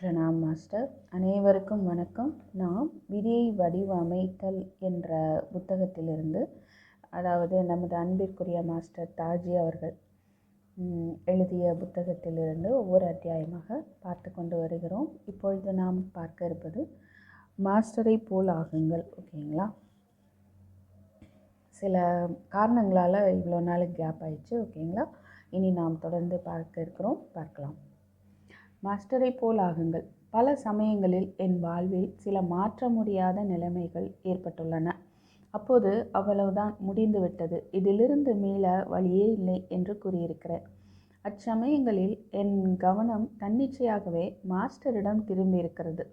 Pranam master. அனைவருக்கும் வணக்கம். நாம் விதியை வடிவமைத்தல் என்ற புத்தகத்திலிருந்து அதாவது நமது அன்பிற்குரிய மாஸ்டர் தாஜி அவர்கள் எழுதிய புத்தகத்திலிருந்து ஒவ்வொரு அத்தியாயமாக பார்த்து கொண்டு வருகிறோம். இப்பொழுது நாம் பார்க்க இருப்பது மாஸ்டரை போல் ஆகுங்கள் ஓகேங்களா? சில காரணங்களால் இவ்வளோ நாள் கேப் ஆயிடுச்சு ஓகேங்களா? இனி நாம் தொடர்ந்து பார்க்க இருக்கிறோம். பார்க்கலாம். மாஸ்டரை போல் ஆகுங்கள். பல சமயங்களில் என் வாழ்வில் சில மாற்ற முடியாத நிலைமைகள் ஏற்பட்டுள்ளன. அப்போது அவ்வளவுதான் முடிந்துவிட்டது இதிலிருந்து மீள வழியே இல்லை என்று கூறியிருக்கிறேன் அச்சமயங்களில் என் கவனம் தன்னிச்சையாகவே மாஸ்டரிடம் திரும்பியிருக்கிறது.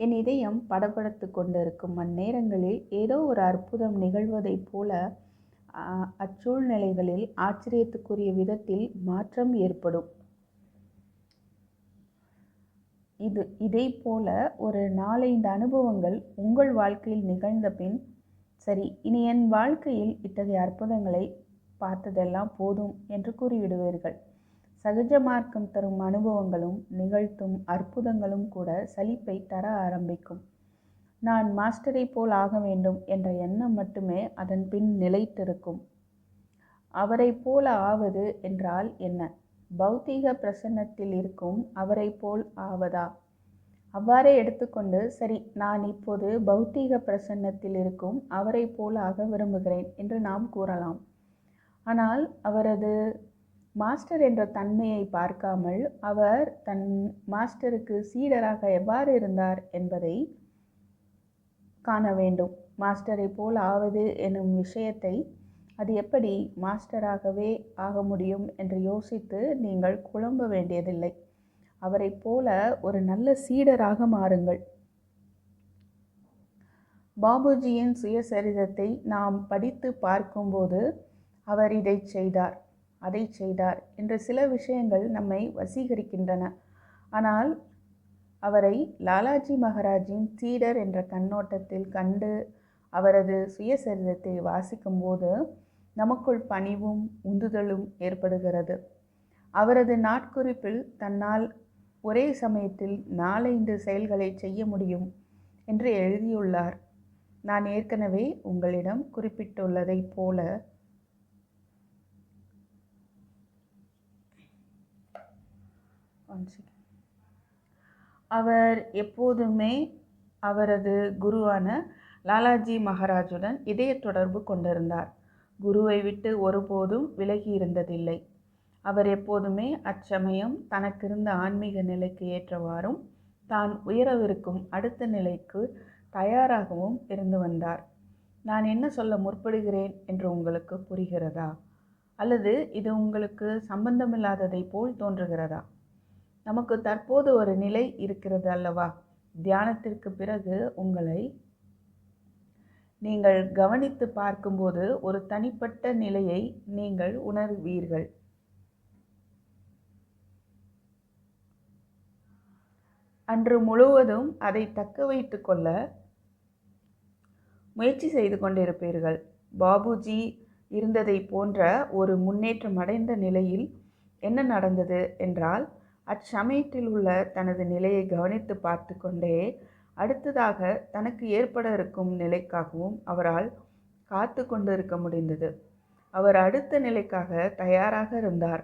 என் இதயம் படபடத்து கொண்டிருக்கும் அந்நேரங்களில் ஏதோ ஒரு அற்புதம் நிகழ்வதைப் போல அச்சூழ்நிலைகளில் ஆச்சரியத்துக்குரிய விதத்தில் மாற்றம் ஏற்படும். இது இதே போல ஒரு நாலைந்து அனுபவங்கள் உங்கள் வாழ்க்கையில் நிகழ்ந்த பின் சரி இனி என் வாழ்க்கையில் இத்தகைய அற்புதங்களை பார்த்ததெல்லாம் போதும் என்று கூறிவிடுவீர்கள். சகஜ மார்க்கம் தரும் அனுபவங்களும் நிகழ்த்தும் அற்புதங்களும் கூட சலிப்பை தர ஆரம்பிக்கும். நான் மாஸ்டரை போல் ஆக வேண்டும் என்ற எண்ணம் மட்டுமே அதன் பின் நிலைத்திருக்கும். அவரை போல ஆவது என்றால் என்ன? பௌத்தீக பிரசன்னத்தில் இருக்கும் அவரை போல் ஆவதா? அவ்வாறே எடுத்துக்கொண்டு சரி நான் இப்போது பௌத்தீக பிரசன்னத்தில் இருக்கும் அவரை போல் ஆக விரும்புகிறேன் என்று நாம் கூறலாம். ஆனால் அவரது மாஸ்டர் என்ற தன்மையை பார்க்காமல் அவர் தன் மாஸ்டருக்கு சீடராக எவ்வாறு இருந்தார் என்பதை காண வேண்டும். மாஸ்டரை போல் ஆவது எனும் விஷயத்தை அது எப்படி மாஸ்டராகவே ஆக முடியும் என்று யோசித்து நீங்கள் குழம்ப வேண்டியதில்லை. அவரைப் போல ஒரு நல்ல சீடராக மாறுங்கள். பாபுஜியின் சுயசரிதத்தை நாம் படித்து பார்க்கும்போது அவர் இதை செய்தார் அதை செய்தார் என்ற சில விஷயங்கள் நம்மை வசீகரிக்கின்றன. ஆனால் அவரை லாலாஜி மகாராஜின் சீடர் என்ற கண்ணோட்டத்தில் கண்டு அவரது சுயசரிதத்தை வாசிக்கும்போது நமக்குள் பணிவும் உந்துதலும் ஏற்படுகிறது. அவரது நாட்குறிப்பில் தன்னால் ஒரே சமயத்தில் நாலைந்து செயல்களை செய்ய முடியும் என்று எழுதியுள்ளார். நான் ஏற்கனவே உங்களிடம் குறிப்பிட்டுள்ளதைப் போல அவர் எப்போதுமே அவரது குருவான லாலாஜி மகாராஜுடன் இதய தொடர்பு கொண்டிருந்தார். குருவை விட்டு ஒருபோதும் விலகி இருந்ததில்லை அவர் எப்போதுமே அச்சமயம் தனக்கிருந்த ஆன்மீக நிலைக்கு ஏற்றவாறும் தான் உயரவிருக்கும் அடுத்த நிலைக்கு தயாராகவும் இருந்து வந்தார். நான் என்ன சொல்ல முற்படுகிறேன்? என்று உங்களுக்கு புரிகிறதா? அல்லது இது உங்களுக்கு சம்பந்தமில்லாததை போல் தோன்றுகிறதா? நமக்கு தற்போது ஒரு நிலை இருக்கிறது அல்லவா? தியானத்திற்கு பிறகு உங்களை நீங்கள் கவனித்து பார்க்கும்போது ஒரு தனிப்பட்ட நிலையை நீங்கள் உணர்வீர்கள். அன்று முழுவதும் அதை தக்க வைத்து கொள்ள முயற்சி செய்து கொண்டிருப்பீர்கள். பாபுஜி இருந்ததை போன்ற ஒரு முன்னேற்றம் அடைந்த நிலையில் என்ன நடந்தது என்றால் அச்சமயத்தில் உள்ள தனது நிலையை கவனித்து பார்த்து கொண்டே அடுத்ததாக தனக்கு ஏற்பட இருக்கும் நிலைக்காகவும் அவரால் காத்து கொண்டிருக்க முடிந்தது. அவர் அடுத்த நிலைக்காக தயாராக இருந்தார்.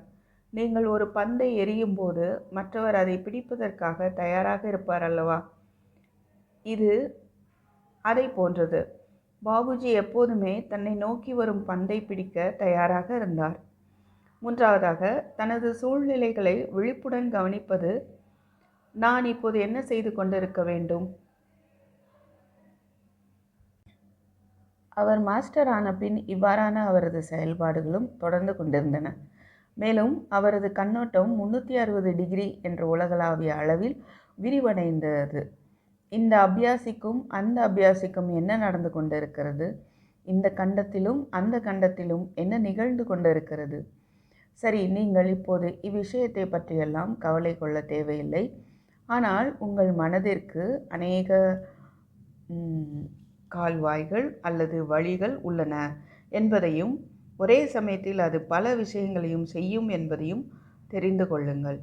நீங்கள் ஒரு பந்தை எரியும் போது மற்றவர் அதை பிடிப்பதற்காக தயாராக இருப்பார் அல்லவா? இது அதை போன்றது. பாபுஜி எப்போதுமே தன்னை நோக்கி வரும் பந்தை பிடிக்க தயாராக இருந்தார். மூன்றாவதாக தனது சூழ்நிலைகளை விழிப்புடன் கவனிப்பது நான் இப்போது என்ன செய்து கொண்டிருக்க வேண்டும்? அவர் மாஸ்டர் ஆன பின் இவ்வாறான அவரது செயல்பாடுகளும் தொடர்ந்து கொண்டிருந்தன. மேலும் அவரது கண்ணோட்டம் முன்னூற்றி அறுபது டிகிரி என்ற உலகளாவிய அளவில் விரிவடைந்தது. இந்த அபியாசிக்கும் அந்த அபியாசிக்கும் என்ன நடந்து கொண்டிருக்கிறது? இந்த கண்டத்திலும் அந்த கண்டத்திலும் என்ன நிகழ்ந்து கொண்டிருக்கிறது? சரி நீங்கள் இப்போது இவ்விஷயத்தை பற்றியெல்லாம் கவலை கொள்ள தேவையில்லை. ஆனால் உங்கள் மனதிற்கு அநேக கால்வாய்கள் அல்லது வழிகள் உள்ளன என்பதையும் ஒரே சமயத்தில் அது பல விஷயங்களையும் செய்யும் என்பதையும் தெரிந்து கொள்ளுங்கள்.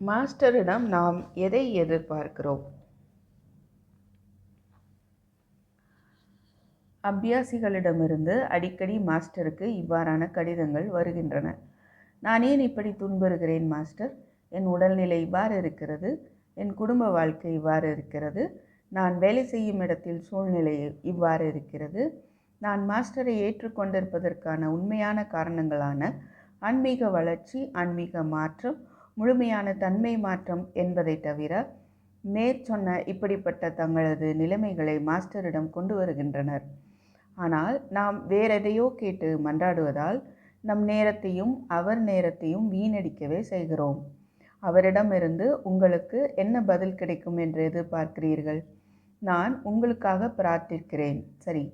மாஸ்டரிடம் நாம் எதை எதிர்பார்க்கிறோம்? அபியாசிகளிடமிருந்து அடிக்கடி மாஸ்டருக்கு இவ்வாறான கடிதங்கள் வருகின்றன. நான் ஏன் இப்படி துன்புறுகிறேன் மாஸ்டர்? என் உடல்நிலை இவ்வாறு இருக்கிறது என் குடும்ப வாழ்க்கை இவ்வாறு இருக்கிறது நான் வேலை செய்யும் இடத்தில் சூழ்நிலை இவ்வாறு இருக்கிறது. நான் மாஸ்டரை ஏற்றுக்கொண்டிருப்பதற்கான உண்மையான காரணங்களான ஆன்மீக வளர்ச்சி ஆன்மீக மாற்றம் முழுமையான தன்மை மாற்றம் என்பதை தவிர மேற்சொன்ன இப்படிப்பட்ட தங்களது நிலைமைகளை மாஸ்டரிடம் கொண்டு வருகின்றனர். ஆனால் நாம் வேறெதையோ கேட்டு மன்றாடுவதால் நம் நேரத்தையும் அவர் நேரத்தையும் வீணடிக்கவே செய்கிறோம். அவரிடமிருந்து உங்களுக்கு என்ன பதில் கிடைக்கும் என்று எதிர்பார்க்கிறீர்கள்? நான் உங்களுக்காக பிரார்த்திக்கிறேன். சரி.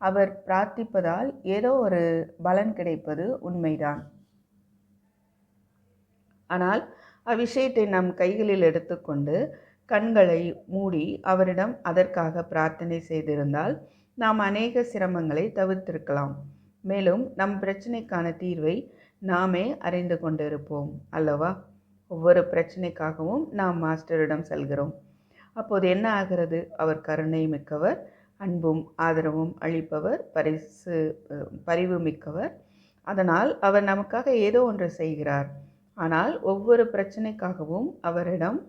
அவர் பிரார்த்திப்பதால் ஏதோ ஒரு பலன் கிடைப்பது உண்மைதான். ஆனால் அவ்விஷயத்தை நம் கைகளில் எடுத்துக்கொண்டு கண்களை மூடி அவரிடம் அதற்காக பிரார்த்தனை செய்திருந்தால் நாம் அநேக சிரமங்களை தவிர்த்திருக்கலாம். மேலும் நம் பிரச்சனைக்கான தீர்வை நாமே அறிந்து கொண்டிருப்போம் அல்லவா? ஒவ்வொரு பிரச்சனைக்காகவும் நாம் மாஸ்டரிடம் செல்கிறோம். அப்போது என்ன ஆகிறது? அவர் கருணை மிக்கவர் அன்பும் ஆதரவும் அளிப்பவர் பரிசு பரிவு மிக்கவர். அதனால் அவர் நமக்காக ஏதோ ஒன்று செய்கிறார். ஆனால் ஒவ்வொரு பிரச்சனைக்காகவும் அவரிடம்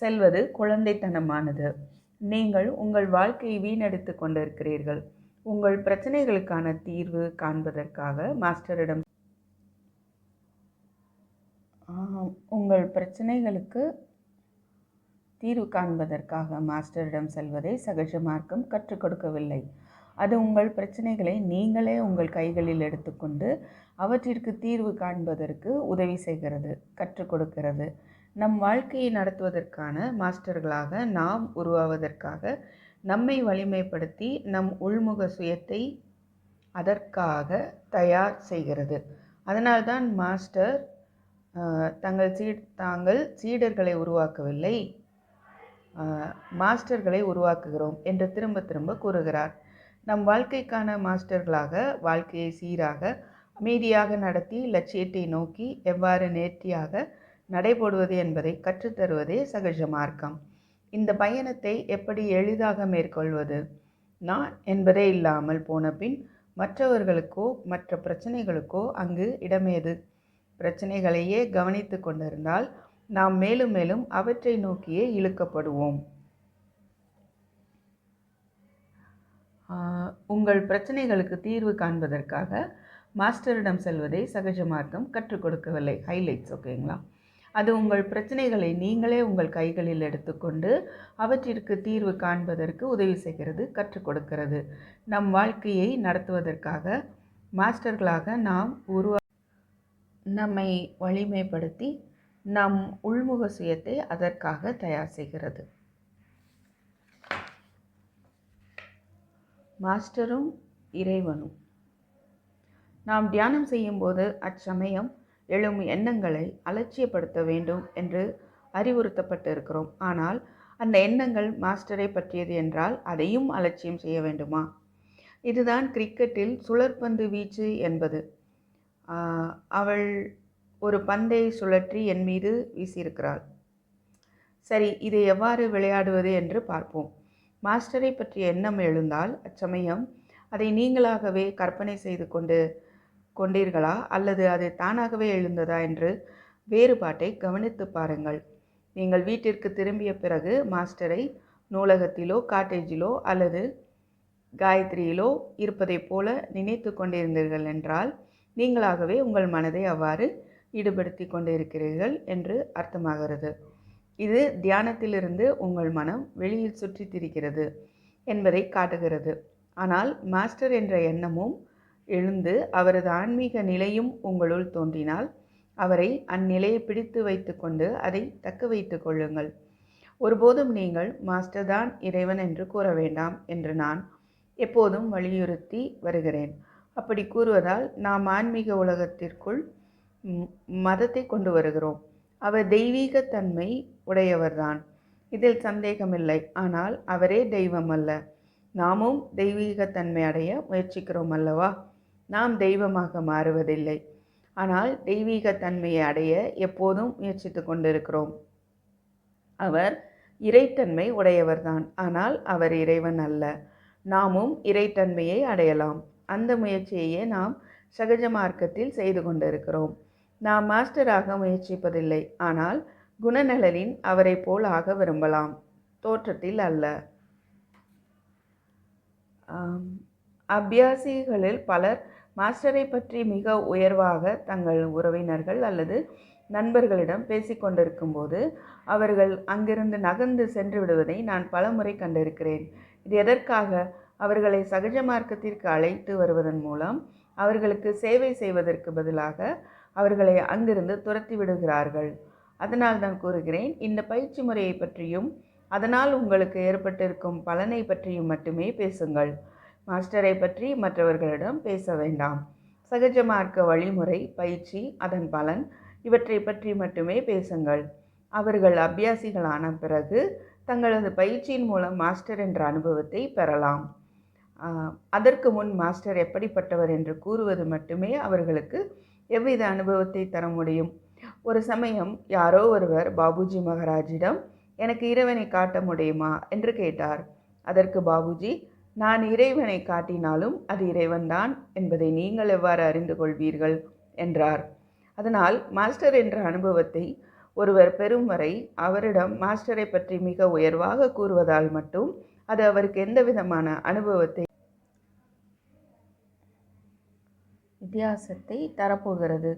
செல்வது குழந்தைத்தனமானது. நீங்கள் உங்கள் வாழ்க்கையை வீணடித்து கொண்டிருக்கிறீர்கள். உங்கள் பிரச்சனைகளுக்கான தீர்வு காண்பதற்காக மாஸ்டரிடம் உங்கள் பிரச்சனைகளுக்கு தீர்வு காண்பதற்காக மாஸ்டரிடம் செல்வதை சகஜ மார்க்கம் கற்றுக் கொடுக்கவில்லை. அது உங்கள் பிரச்சனைகளை நீங்களே உங்கள் கைகளில் எடுத்துக்கொண்டு அவற்றிற்கு தீர்வு காண்பதற்கு உதவி செய்கிறது கற்றுக் கொடுக்கிறது. நம் வாழ்க்கையை நடத்துவதற்கான மாஸ்டர்களாக நாம் உருவாவதற்காக நம்மை வலிமைப்படுத்தி நம் உள்முக சுயத்தை அதற்காக தயார் செய்கிறது. அதனால்தான் மாஸ்டர் தங்கள் சீ தாங்கள் சீடர்களை உருவாக்கவில்லை மாஸ்டர்களை உருவாக்குகிறோம் என்று திரும்ப திரும்ப கூறுகிறார். நம் வாழ்க்கைக்கான மாஸ்டர்களாக வாழ்க்கையை சீராக அமைதியாக நடத்தி லட்சியத்தை நோக்கி எவ்வாறு நேர்த்தியாக நடைபோடுவது என்பதை கற்றுத்தருவதே சகஜ மார்க்கம். இந்த பயணத்தை எப்படி எளிதாக மேற்கொள்வது? நான் என்பதே இல்லாமல் போன பின் மற்றவர்களுக்கோ மற்ற பிரச்சனைகளுக்கோ அங்கு இடமேது? பிரச்சனைகளையே கவனித்து கொண்டிருந்தால் நாம் மேலும் மேலும் அவற்றை நோக்கியே இழுக்கப்படுவோம். உங்கள் பிரச்சனைகளுக்கு தீர்வு காண்பதற்காக மாஸ்டரிடம் செல்வதை சகஜ மார்க்கம் கற்றுக் கொடுக்கவில்லை. ஹைலைட்ஸ் ஓகேங்களா? அது உங்கள் பிரச்சனைகளை நீங்களே உங்கள் கைகளில் எடுத்துக்கொண்டு அவற்றிற்கு தீர்வு காண்பதற்கு உதவி செய்கிறது கற்றுக் கொடுக்கிறது. நம் வாழ்க்கையை நடத்துவதற்காக மாஸ்டர்களாக நாம் உருவா நம்மை வலிமைப்படுத்தி நம் உள்முக சுயத்தை அதற்காக தயார் செய்கிறது. மாஸ்டரும் இறைவனும். நாம் தியானம் செய்யும்போது அச்சமயம் எழும் எண்ணங்களை அலட்சியப்படுத்த வேண்டும் என்று அறிவுறுத்தப்பட்டிருக்கிறோம். ஆனால் அந்த எண்ணங்கள் மாஸ்டரை பற்றியது என்றால் அதையும் அலட்சியம் செய்ய வேண்டுமா? இதுதான் கிரிக்கெட்டில் சுழற்பந்து வீச்சு என்பது. அவள் ஒரு பந்தை சுழற்றி என் மீது வீசியிருக்கிறாள். சரி இதை எவ்வாறு விளையாடுவது என்று பார்ப்போம். மாஸ்டரை பற்றிய எண்ணம் எழுந்தால் அச்சமயம் அதை நீங்களாகவே கற்பனை செய்து கொண்டு கொண்டீர்களா? அல்லது அது தானாகவே எழுந்ததா? என்று வேறுபாட்டை கவனித்து பாருங்கள். நீங்கள் வீட்டிற்கு திரும்பிய பிறகு மாஸ்டரை நூலகத்திலோ காட்டேஜிலோ அல்லது காயத்ரியிலோ இருப்பதைப் போல நினைத்து கொண்டிருந்தீர்கள் என்றால் நீங்களாகவே உங்கள் மனதை அவ்வாறு ஈடுபடுத்தி கொண்டிருக்கிறீர்கள் என்று அர்த்தமாகிறது. இது தியானத்திலிருந்து உங்கள் மனம் வெளியில் சுற்றி திரிகிறது என்பதை காட்டுகிறது. ஆனால் மாஸ்டர் என்ற எண்ணமும் எழுந்து அவரது ஆன்மீக நிலையும் உங்களுள் தோன்றினால் அவரை அந்நிலையை பிடித்து வைத்துக்கொண்டு அதை தக்க வைத்து கொள்ளுங்கள். ஒருபோதும் நீங்கள் மாஸ்டர் தான் இறைவன் என்று கூற வேண்டாம் என்று நான் எப்போதும் வலியுறுத்தி வருகிறேன். அப்படி கூறுவதால் நாம் ஆன்மீக உலகத்திற்குள் மதத்தை கொண்டு வருகிறோம். அவர் தெய்வீக தன்மை உடையவர்தான் இதில் சந்தேகமில்லை. ஆனால் அவரே தெய்வம் அல்ல. நாமும் தெய்வீக தன்மை அடைய முயற்சிக்கிறோம் அல்லவா? நாம் தெய்வமாக மாறுவதில்லை. ஆனால் தெய்வீக தன்மையை அடைய எப்போதும் முயற்சித்து கொண்டிருக்கிறோம். அவர் இறைத்தன்மை உடையவர்தான். ஆனால் அவர் இறைவன் அல்ல. நாமும் இறைத்தன்மையை அடையலாம். அந்த முயற்சியையே நாம் சகஜ மார்க்கத்தில் செய்து கொண்டிருக்கிறோம். நாம் மாஸ்டராக முயற்சிப்பதில்லை. ஆனால் குணநலனின் அவரை போல் ஆக விரும்பலாம். தோற்றத்தில் அல்ல. அபியாசிகளில் பலர் மாஸ்டரை பற்றி மிக உயர்வாக தங்கள் உறவினர்கள் அல்லது நண்பர்களிடம் பேசிக்கொண்டிருக்கும் போது அவர்கள் அங்கிருந்து நகர்ந்து சென்று விடுவதை நான் பலமுறை கண்டிருக்கிறேன். இது எதற்காக? அவர்களை சகஜ மார்க்கத்திற்கு அழைத்து வருவதன் மூலம் அவர்களுக்கு சேவை செய்வதற்கு பதிலாக அவர்களை அங்கிருந்து துரத்தி விடுகிறார்கள். அதனால் தான் கூறுகிறேன் இந்த பயிற்சி முறையை பற்றியும் அதனால் உங்களுக்கு ஏற்பட்டிருக்கும் பலனை பற்றியும் மட்டுமே பேசுங்கள். மாஸ்டரை பற்றி மற்றவர்களிடம் பேச வேண்டாம். சகஜ மார்க்க வழிமுறை பயிற்சி அதன் பலன் இவற்றை பற்றி மட்டுமே பேசுங்கள். அவர்கள் அபியாசிகளான பிறகு தங்களது பயிற்சியின் மூலம் மாஸ்டர் என்ற அனுபவத்தை பெறலாம். அதற்கு முன் மாஸ்டர் எப்படிப்பட்டவர் என்று கூறுவது மட்டுமே அவர்களுக்கு எவ்வித அனுபவத்தை தர முடியும். ஒரு சமயம் யாரோ ஒருவர் பாபுஜி மகாராஜிடம் எனக்கு இறைவனை காட்ட முடியுமா? என்று கேட்டார். அதற்கு பாபுஜி நான் இறைவனை காட்டினாலும் அது இறைவன்தான் என்பதை நீங்கள் எவ்வாறு அறிந்து கொள்வீர்கள்? என்றார். அதனால் மாஸ்டர் என்ற அனுபவத்தை ஒருவர் பெறும் வரை அவரிடம் மாஸ்டரை பற்றி மிக உயர்வாக கூறுவதால் மட்டும் அது அவருக்கு எந்த விதமான அனுபவத்தை வித்தியாசத்தை தரப்போகிறது?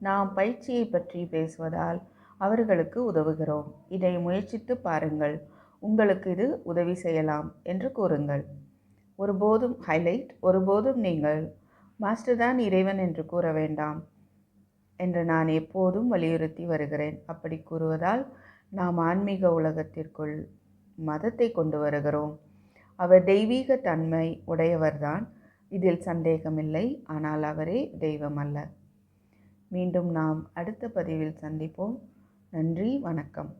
நாம் பயிற்சியை பற்றி பேசுவதால் அவர்களுக்கு உதவுகிறோம். இதை முயற்சித்து பாருங்கள். உங்களுக்கு இது உதவி செய்யலாம் என்று கூறுங்கள். ஒருபோதும் ஹைலைட் ஒருபோதும் நீங்கள் மாஸ்டர் தான் இறைவன் என்று கூற வேண்டாம் என்று நான் எப்போதும் வலியுறுத்தி வருகிறேன். அப்படி கூறுவதால் நாம் ஆன்மீக உலகத்திற்குள் மதத்தை கொண்டு வருகிறோம். அவர் தெய்வீக தன்மை உடையவர்தான். இதில் சந்தேகமில்லை. ஆனால் அவரே தெய்வம் அல்ல. மீண்டும் நாம் அடுத்த பதிவில் சந்திப்போம். நன்றி வணக்கம்.